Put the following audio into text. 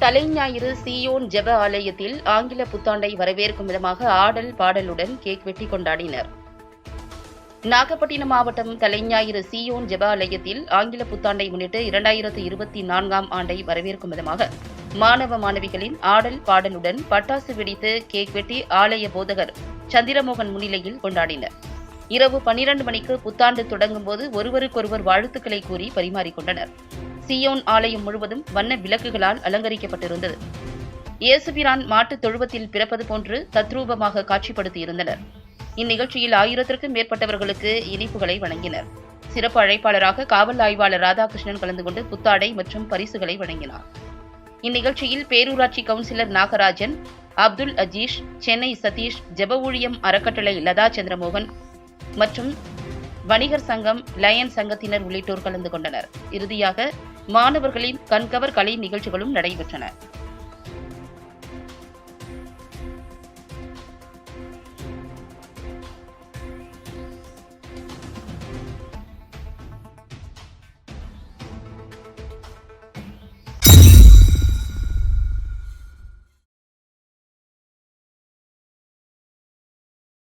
Thalaignayiru Zion ஜெப ஆலயத்தில் ஆங்கில புத்தாண்டை வரவேற்கும் விதமாக ஆடல் பாடலுடன் கேக் வெட்டி கொண்டாடினர். நாகப்பட்டினம் மாவட்டம் தலைஞாயிறு சியோன் ஜெப ஆலயத்தில் ஆங்கில புத்தாண்டை முன்னிட்டு இரண்டாயிரத்து இருபத்தி நான்காம் ஆண்டை வரவேற்கும் விதமாக மாணவ மாணவிகளின் ஆடல் பாடலுடன் பட்டாசு வெடித்து கேக் வெட்டி ஆலய போதகர் சந்திரமோகன் முன்னிலையில் கொண்டாடினர். இரவு பன்னிரண்டு மணிக்கு புத்தாண்டு தொடங்கும் போது ஒருவருக்கொருவர் வாழ்த்துக்களை கூறி பரிமாறிக்கொண்டனர். சியோன் ஆலயம் முழுவதும் வண்ண விளக்குகளால் அலங்கரிக்கப்பட்டிருந்தது. இயேசுபிரான் மாட்டுத் தொழுவத்தில் பிறப்பது போன்று தத்ரூபமாக காட்சிப்படுத்தியிருந்தனர். இந்நிகழ்ச்சியில் ஆயிரத்திற்கும் மேற்பட்டவர்களுக்கு இனிப்புகளை வழங்கினர். சிறப்பு அழைப்பாளராக காவல் ஆய்வாளர் ராதாகிருஷ்ணன் கலந்து கொண்டு புத்தாடை மற்றும் பரிசுகளை வழங்கினார். இந்நிகழ்ச்சியில் பேரூராட்சி கவுன்சிலர் நாகராஜன் அப்துல் அஜீஷ் சென்னை சதீஷ் ஜெப ஊழியம் அறக்கட்டளை லதா சந்திரமோகன் மற்றும் வணிகர் சங்கம் லயன் சங்கத்தினர் உள்ளிட்டோர் கலந்து கொண்டனர். இறுதியாக மாணவர்களின் கண்கவர் கலை நிகழ்ச்சிகளும் நடைபெற்றன.